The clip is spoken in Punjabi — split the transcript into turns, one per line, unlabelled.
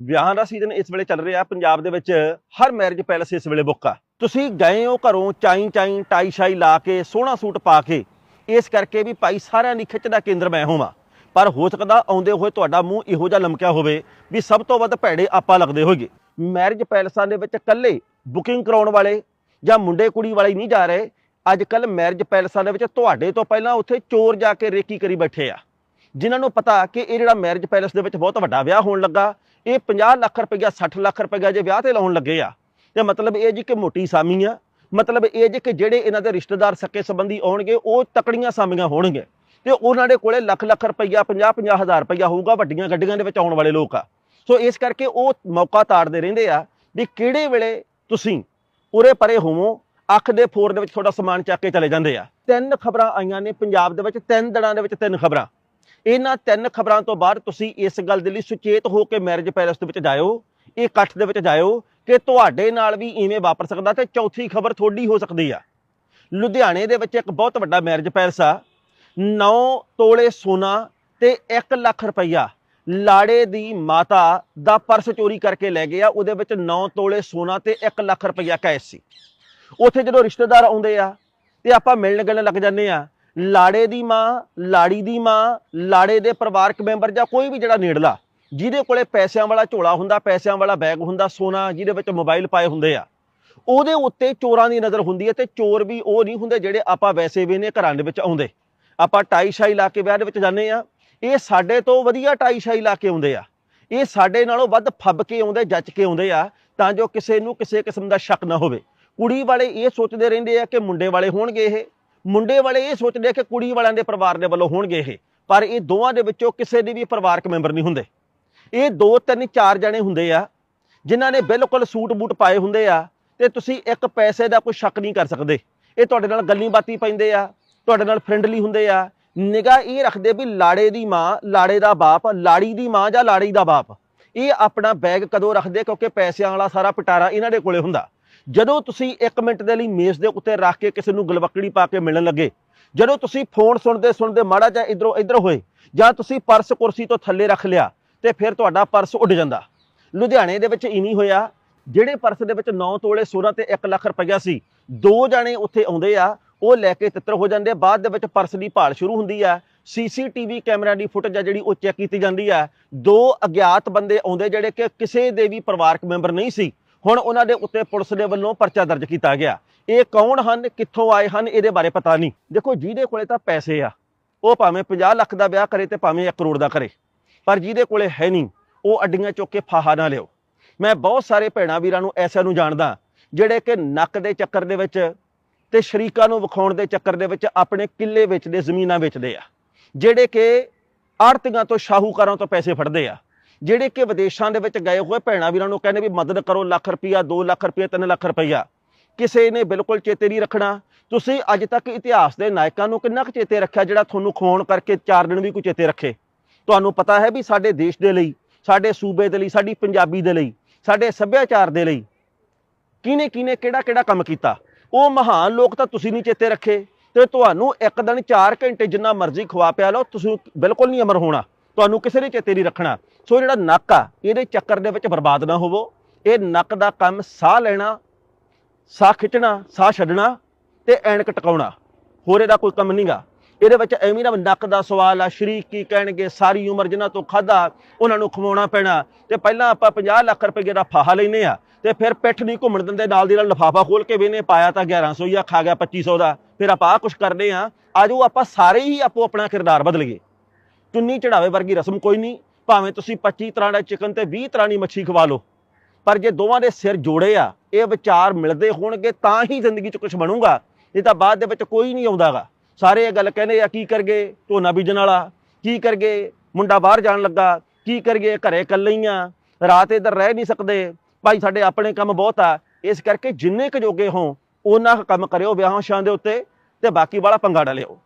ਵਿਆਹਾਂ ਦਾ ਸੀਜ਼ਨ ਇਸ ਵੇਲੇ ਚੱਲ ਰਿਹਾ, ਪੰਜਾਬ ਦੇ ਵਿੱਚ ਹਰ ਮੈਰਿਜ ਪੈਲੇਸ ਇਸ ਵੇਲੇ ਬੁੱਕ ਆ। ਤੁਸੀਂ ਗਏ ਹੋ ਘਰੋਂ, ਚਾਈ ਚਾਈ, ਟਾਈ ਸ਼ਾਈ ਲਾ ਕੇ, ਸੋਹਣਾ ਸੂਟ ਪਾ ਕੇ। ਇਸ ਕਰਕੇ ਵੀ ਭਾਈ ਸਾਰਿਆਂ ਦੀ ਖਿੱਚ ਦਾ ਕੇਂਦਰ ਮੈਂ ਹੋਵਾਂ। ਪਰ ਹੋ ਸਕਦਾ ਆਉਂਦੇ ਹੋਏ ਤੁਹਾਡਾ ਮੂੰਹ ਇਹੋ ਜਿਹਾ ਲਮਕਿਆ ਹੋਵੇ ਵੀ ਸਭ ਤੋਂ ਵੱਧ ਭੈੜੇ ਆਪਾਂ ਲੱਗਦੇ ਹੋਈਏ। ਮੈਰਿਜ ਪੈਲੇਸਾਂ ਦੇ ਵਿੱਚ ਇਕੱਲੇ ਬੁਕਿੰਗ ਕਰਾਉਣ ਵਾਲੇ ਜਾਂ ਮੁੰਡੇ ਕੁੜੀ ਵਾਲੇ ਨਹੀਂ ਜਾ ਰਹੇ, ਅੱਜ ਕੱਲ ਮੈਰਿਜ ਪੈਲਸਾਂ ਦੇ ਵਿੱਚ ਤੁਹਾਡੇ ਤੋਂ ਪਹਿਲਾਂ ਉੱਥੇ ਚੋਰ ਜਾ ਕੇ ਰੇਕੀ ਕਰੀ ਬੈਠੇ ਆ। ਜਿਨ੍ਹਾਂ ਨੂੰ ਪਤਾ ਕਿ ਇਹ ਜਿਹੜਾ ਮੈਰਿਜ ਪੈਲੇਸ ਦੇ ਵਿੱਚ ਬਹੁਤ ਵੱਡਾ ਵਿਆਹ ਹੋਣ ਲੱਗਾ ਇਹ 50 ਲੱਖ ਰੁਪਈਆ 60 ਲੱਖ ਰੁਪਈਆ ਜੇ ਵਿਆਹ ਤੇ ਲਾਉਣ ਲੱਗੇ ਆ ਤੇ ਮਤਲਬ ਇਹ ਜੀ ਕਿ ਮੋਟੀ ਸਾਮੀ ਆ। ਮਤਲਬ ਇਹ ਜੀ ਕਿ ਜਿਹੜੇ ਇਹਨਾਂ ਦੇ ਰਿਸ਼ਤੇਦਾਰ ਸਕੇ ਸੰਬੰਧੀ ਆਉਣਗੇ, ਉਹ ਤਕੜੀਆਂ ਸਾਮੀਆਂ ਹੋਣਗੇ। ਤੇ ਉਹਨਾਂ ਦੇ ਕੋਲੇ ਲੱਖ ਲੱਖ ਰੁਪਈਆ 50 50 ਹਜ਼ਾਰ ਰੁਪਈਆ ਹੋਊਗਾ ਵੱਡੀਆਂ ਗੱਡੀਆਂ ਦੇ ਵਿੱਚ ਆਉਣ ਵਾਲੇ ਲੋਕ ਆ। ਸੋ ਇਸ ਕਰਕੇ ਉਹ ਮੌਕਾ ਤਾੜਦੇ ਰਹਿੰਦੇ ਆ ਵੀ ਕਿਹੜੇ ਵੇਲੇ ਤੁਸੀਂ ਉਰੇ ਪਰੇ ਹੋਵੋ, ਅੱਖ ਦੇ ਫੋਰ ਦੇ ਵਿੱਚ ਤੁਹਾਡਾ ਸਮਾਨ ਚੱਕ ਕੇ ਚਲੇ ਜਾਂਦੇ ਆ। ਤਿੰਨ ਖਬਰਾਂ ਆਈਆਂ ਨੇ ਪੰਜਾਬ ਦੇ ਵਿੱਚ, ਤਿੰਨ ਦਿਨਾਂ ਦੇ ਵਿੱਚ ਤਿੰਨ ਖਬਰਾਂ। ਇਹਨਾਂ ਤਿੰਨ ਖਬਰਾਂ ਤੋਂ ਬਾਅਦ ਤੁਸੀਂ ਇਸ ਗੱਲ ਦੇ ਲਈ ਸੁਚੇਤ ਹੋ ਕੇ ਮੈਰਿਜ ਪੈਲੇਸ ਦੇ ਵਿੱਚ ਜਾਇਓ, ਇਹ ਇਕੱਠ ਦੇ ਵਿੱਚ ਜਾਇਓ ਕਿ ਤੁਹਾਡੇ ਨਾਲ ਵੀ ਇਵੇਂ ਵਾਪਰ ਸਕਦਾ ਤੇ ਚੌਥੀ ਖਬਰ ਤੁਹਾਡੀ ਹੋ ਸਕਦੀ ਆ। ਲੁਧਿਆਣੇ ਦੇ ਵਿੱਚ ਇੱਕ ਬਹੁਤ ਵੱਡਾ ਮੈਰਿਜ ਪੈਲੇਸ ਆ 9 ਤੋਲੇ ਸੋਨਾ ਤੇ 1 ਲੱਖ ਰੁਪਈਆ ਲਾੜੇ ਦੀ ਮਾਤਾ ਦਾ ਪਰਸ ਚੋਰੀ ਕਰਕੇ ਲੈ ਗਿਆ ਉਹਦੇ ਵਿੱਚ 9 ਤੋਲੇ ਸੋਨਾ ਤੇ 1 ਲੱਖ ਰੁਪਈਆ ਕੈਸ਼ ਸੀ। ਉੱਥੇ ਜਦੋਂ ਰਿਸ਼ਤੇਦਾਰ ਆਉਂਦੇ ਆ ਤੇ ਆਪਾਂ ਮਿਲਣ ਗਿਲਣ ਲੱਗ ਜਾਂਦੇ ਆ ਲਾੜੇ ਦੀ ਮਾਂ, ਲਾੜੀ ਦੀ ਮਾਂ, ਲਾੜੇ ਦੇ ਪਰਿਵਾਰਕ ਮੈਂਬਰ ਜਾਂ ਕੋਈ ਵੀ ਜਿਹੜਾ ਨੇੜਲਾ, ਜਿਹਦੇ ਕੋਲੇ ਪੈਸਿਆਂ ਵਾਲਾ ਝੋਲਾ ਹੁੰਦਾ, ਪੈਸਿਆਂ ਵਾਲਾ ਬੈਗ ਹੁੰਦਾ, ਸੋਨਾ ਜਿਹਦੇ ਵਿੱਚ ਮੋਬਾਈਲ ਪਾਏ ਹੁੰਦੇ ਆ, ਉਹਦੇ ਉੱਤੇ ਚੋਰਾਂ ਦੀ ਨਜ਼ਰ ਹੁੰਦੀ ਹੈ ਤੇ ਚੋਰ ਵੀ ਉਹ ਨਹੀਂ ਹੁੰਦੇ ਜਿਹੜੇ ਆਪਾਂ ਵੈਸੇ ਵੀ ਨੇ ਘਰਾਂ ਦੇ ਵਿੱਚ ਆਉਂਦੇ। ਆਪਾਂ ਟਾਈ ਸ਼ਾਈ ਲਾ ਕੇ ਵਿਆਹ ਦੇ ਵਿੱਚ ਜਾਂਦੇ ਆ ਇਹ ਸਾਡੇ ਤੋਂ ਵਧੀਆ ਟਾਈ ਸ਼ਾਈ ਲਾ ਕੇ ਆਉਂਦੇ ਆ। ਇਹ ਸਾਡੇ ਨਾਲੋਂ ਵੱਧ ਫੱਬ ਕੇ ਆਉਂਦੇ, ਜੱਜ ਕੇ ਆਉਂਦੇ ਆ, ਤਾਂ ਜੋ ਕਿਸੇ ਨੂੰ ਕਿਸੇ ਕਿਸਮ ਦਾ ਸ਼ੱਕ ਨਾ ਹੋਵੇ। ਕੁੜੀ ਵਾਲੇ ਇਹ ਸੋਚਦੇ ਰਹਿੰਦੇ ਆ ਕਿ ਮੁੰਡੇ ਵਾਲੇ ਹੋਣਗੇ ਇਹ। ਮੁੰਡੇ ਵਾਲੇ ਇਹ ਸੋਚਦੇ ਆ ਕਿ ਕੁੜੀ ਵਾਲਿਆਂ ਦੇ ਪਰਿਵਾਰ ਦੇ ਵੱਲੋਂ ਹੋਣਗੇ ਇਹ, ਪਰ ਇਹ ਦੋਵਾਂ ਦੇ ਵਿੱਚੋਂ ਕਿਸੇ ਦੇ ਵੀ ਪਰਿਵਾਰਕ ਮੈਂਬਰ ਨਹੀਂ ਹੁੰਦੇ। ਇਹ ਦੋ ਤਿੰਨ ਚਾਰ ਜਣੇ ਹੁੰਦੇ ਆ, ਜਿਨ੍ਹਾਂ ਨੇ ਬਿਲਕੁਲ ਸੂਟ ਬੂਟ ਪਾਏ ਹੁੰਦੇ ਆ ਤੇ ਤੁਸੀਂ ਇੱਕ ਪੈਸੇ ਦਾ ਕੋਈ ਸ਼ੱਕ ਨਹੀਂ ਕਰ ਸਕਦੇ। ਇਹ ਤੁਹਾਡੇ ਨਾਲ ਗੱਲੀ ਬਾਤੀ ਪੈਂਦੇ ਆ, ਤੁਹਾਡੇ ਨਾਲ ਫ੍ਰੈਂਡਲੀ ਹੁੰਦੇ ਆ। ਨਿਗਾਹ ਇਹ ਰੱਖਦੇ ਵੀ ਲਾੜੇ ਦੀ ਮਾਂ, ਲਾੜੇ ਦਾ ਬਾਪ, ਲਾੜੀ ਦੀ ਮਾਂ ਜਾਂ ਲਾੜੀ ਦਾ ਬਾਪ। ਇਹ ਆਪਣਾ ਬੈਗ ਕਦੋਂ ਰੱਖਦੇ ਕਿਉਂਕਿ ਪੈਸਿਆਂ ਵਾਲਾ ਸਾਰਾ ਪਟਾਰਾ ਇਹਨਾਂ ਦੇ ਕੋਲੇ ਹੁੰਦਾ। ਜਦੋਂ ਤੁਸੀਂ 1 ਮਿੰਟ ਦੇ ਲਈ ਮੇਜ਼ ਦੇ ਉੱਤੇ ਰੱਖ ਕੇ ਕਿਸੇ ਨੂੰ ਗਲਵਕੜੀ ਪਾ ਕੇ ਮਿਲਣ ਲੱਗੇ, ਜਦੋਂ ਤੁਸੀਂ ਫੋਨ ਸੁਣਦੇ ਸੁਣਦੇ ਮਾੜਾ ਜਿਹਾ ਇਧਰੋਂ ਇਧਰ ਹੋਏ, ਜਾਂ ਤੁਸੀਂ ਪਰਸ ਕੁਰਸੀ ਤੋਂ ਥੱਲੇ ਰੱਖ ਲਿਆ, ਤੇ ਫਿਰ ਤੁਹਾਡਾ ਪਰਸ ਉੱਡ ਜਾਂਦਾ। ਲੁਧਿਆਣੇ ਦੇ ਵਿੱਚ ਇਵੇਂ ਹੋਇਆ, ਜਿਹੜੇ ਪਰਸ ਦੇ ਵਿੱਚ 9 ਤੋਲੇ ਸੋਨਾ ਤੇ 1 ਲੱਖ ਰੁਪਈਆ ਸੀ, ਦੋ ਜਾਣੇ ਉੱਥੇ ਆਉਂਦੇ ਆ, ਉਹ ਲੈ ਕੇ ਤਿੱਤਰ ਹੋ ਜਾਂਦੇ, ਬਾਅਦ ਦੇ ਵਿੱਚ ਪਰਸ ਦੀ ਭਾਲ ਸ਼ੁਰੂ ਹੁੰਦੀ ਆ, ਸੀਸੀਟੀਵੀ ਕੈਮਰਾ ਦੀ ਫੁਟੇਜ ਆ ਜਿਹੜੀ ਉਹ ਚੈੱਕ ਕੀਤੀ ਜਾਂਦੀ ਆ, ਦੋ ਅਗਿਆਤ ਬੰਦੇ ਆਉਂਦੇ ਜਿਹੜੇ ਕਿ ਕਿਸੇ ਦੇ ਵੀ ਪਰਿਵਾਰਕ ਮੈਂਬਰ ਨਹੀਂ ਸੀ। ਹੁਣ ਉਹਨਾਂ ਦੇ ਉੱਤੇ ਪੁਲਿਸ ਦੇ ਵੱਲੋਂ ਪਰਚਾ ਦਰਜ ਕੀਤਾ ਗਿਆ। ਇਹ ਕੌਣ ਹਨ, ਕਿੱਥੋਂ ਆਏ ਹਨ, ਇਹਦੇ ਬਾਰੇ ਪਤਾ ਨਹੀਂ। ਦੇਖੋ, ਜਿਹਦੇ ਕੋਲੇ ਤਾਂ ਪੈਸੇ ਆ, ਉਹ ਭਾਵੇਂ 50 ਲੱਖ ਦਾ ਵਿਆਹ ਕਰੇ ਤੇ ਭਾਵੇਂ 1 ਕਰੋੜ ਦਾ ਕਰੇ, ਪਰ ਜਿਹਦੇ ਕੋਲੇ ਹੈ ਨਹੀਂ, ਉਹ ਅੱਡੀਆਂ ਚੁੱਕ ਕੇ ਫਾਹਾ ਨਾ ਲਿਓ ਮੈਂ ਬਹੁਤ ਸਾਰੇ ਭੈਣਾਂ ਵੀਰਾਂ ਨੂੰ ਐਸਿਆਂ ਨੂੰ ਜਾਣਦਾ, ਜਿਹੜੇ ਕਿ ਨੱਕ ਦੇ ਚੱਕਰ ਦੇ ਵਿੱਚ ਤੇ ਸ਼ਰੀਕਾਂ ਨੂੰ ਵਿਖਾਉਣ ਦੇ ਚੱਕਰ ਦੇ ਵਿੱਚ ਆਪਣੇ ਕਿੱਲੇ ਵੇਚਦੇ, ਜ਼ਮੀਨਾਂ ਵੇਚਦੇ ਆ, ਜਿਹੜੇ ਕਿ ਆੜਤੀਆਂ ਤੋਂ, ਸ਼ਾਹੂਕਾਰਾਂ ਤੋਂ ਪੈਸੇ ਫੜਦੇ ਆ। ਜਿਹੜੇ ਕਿ ਵਿਦੇਸ਼ਾਂ ਦੇ ਵਿੱਚ ਗਏ ਹੋਏ ਭੈਣਾਂ ਵੀਰਾਂ ਨੂੰ ਕਹਿੰਦੇ ਵੀ ਮਦਦ ਕਰੋ, ਲੱਖ ਰੁਪਈਆ 2 ਲੱਖ ਰੁਪਈਆ 3 ਲੱਖ ਰੁਪਈਆ। ਕਿਸੇ ਨੇ ਬਿਲਕੁਲ ਚੇਤੇ ਨਹੀਂ ਰੱਖਣਾ। ਤੁਸੀਂ ਅੱਜ ਤੱਕ ਇਤਿਹਾਸ ਦੇ ਨਾਇਕਾਂ ਨੂੰ ਕਿੰਨਾ ਕੁ ਚੇਤੇ ਰੱਖਿਆ ਜਿਹੜਾ ਤੁਹਾਨੂੰ ਖਵਾਉਣ ਕਰਕੇ 4 ਦਿਨ ਵੀ ਕੋਈ ਚੇਤੇ ਰੱਖੇ? ਤੁਹਾਨੂੰ ਪਤਾ ਹੈ ਵੀ ਸਾਡੇ ਦੇਸ਼ ਦੇ ਲਈ, ਸਾਡੇ ਸੂਬੇ ਦੇ ਲਈ, ਸਾਡੀ ਪੰਜਾਬੀ ਦੇ ਲਈ, ਸਾਡੇ ਸੱਭਿਆਚਾਰ ਦੇ ਲਈ ਕਿਹਨੇ ਕਿਹਨੇ ਕਿਹੜਾ ਕਿਹੜਾ ਕੰਮ ਕੀਤਾ? ਉਹ ਮਹਾਨ ਲੋਕ ਤਾਂ ਤੁਸੀਂ ਨਹੀਂ ਚੇਤੇ ਰੱਖੇ ਤੇ ਤੁਹਾਨੂੰ ਇੱਕ ਦਿਨ 4 ਘੰਟੇ ਜਿੰਨਾ ਮਰਜ਼ੀ ਖਵਾ ਪਿਆ ਲਓ, ਤੁਸੀਂ ਬਿਲਕੁਲ ਨਹੀਂ ਅਮਰ ਹੋਣਾ। ਤੁਹਾਨੂੰ ਕਿਸੇ ਨੇ ਚੇਤੇ ਨਹੀਂ ਰੱਖਣਾ। ਸੋ ਜਿਹੜਾ ਨੱਕ ਆ, ਇਹਦੇ ਚੱਕਰ ਦੇ ਵਿੱਚ ਬਰਬਾਦ ਨਾ ਹੋਵੋ। ਇਹ ਨੱਕ ਦਾ ਕੰਮ ਸਾਹ ਲੈਣਾ, ਸਾਹ ਖਿੱਚਣਾ, ਸਾਹ ਛੱਡਣਾ ਤੇ ਐਨਕ ਟਿਕਾਉਣਾ। ਹੋਰ ਇਹਦਾ ਕੋਈ ਕੰਮ ਨਹੀਂਗਾ। ਇਹਦੇ ਵਿੱਚ ਐਵੇਂ ਨਾ ਨੱਕ ਦਾ ਸਵਾਲ ਆ ਸ਼ਰੀਕ ਕੀ ਕਹਿਣਗੇ, ਸਾਰੀ ਉਮਰ ਜਿਨ੍ਹਾਂ ਤੋਂ ਖਾਦਾ ਉਹਨਾਂ ਨੂੰ ਖਵਾਉਣਾ ਪੈਣਾ। ਤੇ ਪਹਿਲਾਂ ਆਪਾਂ 50 ਲੱਖ ਰੁਪਏ ਦਾ ਫਾਹਾ ਲੈਨੇ ਆ, ਤੇ ਫਿਰ ਪਿੱਠ ਨਹੀਂ ਘੁੰਮਣ ਦਿੰਦੇ, ਨਾਲ ਦੀ ਨਾਲ ਲਫਾਫਾ ਖੋਲ ਕੇ ਵੇਨੇ ਪਾਇਆ ਤਾਂ 1100 ਹੀ ਆ, ਖਾ ਗਿਆ 2500 ਦਾ। ਫਿਰ ਆਪਾਂ ਆ ਕੁਝ ਕਰਦੇ ਆ, ਆਜੋ ਆਪਾਂ ਸਾਰੇ ਹੀ ਆਪੋ ਆਪਣਾ ਕਿਰਦਾਰ ਬਦਲੀਏ। ਚੁੰਨੀ ਚੜਾਵੇ ਵਰਗੀ ਰਸਮ ਕੋਈ ਨਹੀਂ। ਭਾਵੇਂ ਤੁਸੀਂ 25 ਤਰ੍ਹਾਂ ਦਾ ਚਿਕਨ ਤੇ 20 ਤਰ੍ਹਾਂ ਦੀ ਮੱਛੀ ਖਵਾ ਲਓ। ਪਰ ਜੇ ਦੋਵਾਂ ਦੇ ਸਿਰ ਜੋੜੇ ਆ, ਇਹ ਵਿਚਾਰ ਮਿਲਦੇ ਹੋਣਗੇ ਤਾਂ ਹੀ ਜ਼ਿੰਦਗੀ 'ਚ ਕੁਝ ਬਣੂਗਾ। ਇਹ ਤਾਂ ਬਾਅਦ ਦੇ ਵਿੱਚ ਕੋਈ ਨਹੀਂ ਆਉਂਦਾਗਾ। ਸਾਰੇ ਇਹ ਗੱਲ ਕਹਿੰਦੇ ਆ, ਕੀ ਕਰਗੇ? ਝੋਨਾ ਬੀਜਣ ਵਾਲਾ, ਕੀ ਕਰਗੇ? ਮੁੰਡਾ ਬਾਹਰ ਜਾਣ ਲੱਗਾ, ਕੀ ਕਰਗੇ? ਘਰੇ ਇਕੱਲੇ ਹੀ ਰਾਤ ਇੱਧਰ ਰਹਿ ਨਹੀਂ ਸਕਦੇ। ਭਾਈ, ਸਾਡੇ ਆਪਣੇ ਕੰਮ ਬਹੁਤ ਆ। ਇਸ ਕਰਕੇ ਜਿੰਨੇ ਕੁ ਜੋਗੇ ਹੋ ਉਹਨਾਂ ਕੁ ਕੰਮ ਕਰਿਓ ਵਿਆਹਾਂ ਸ਼ਾਂ ਦੇ ਉੱਤੇ ਤੇ ਬਾਕੀ ਵਾਲਾ ਪੰਗਾ ਡਲਿਓ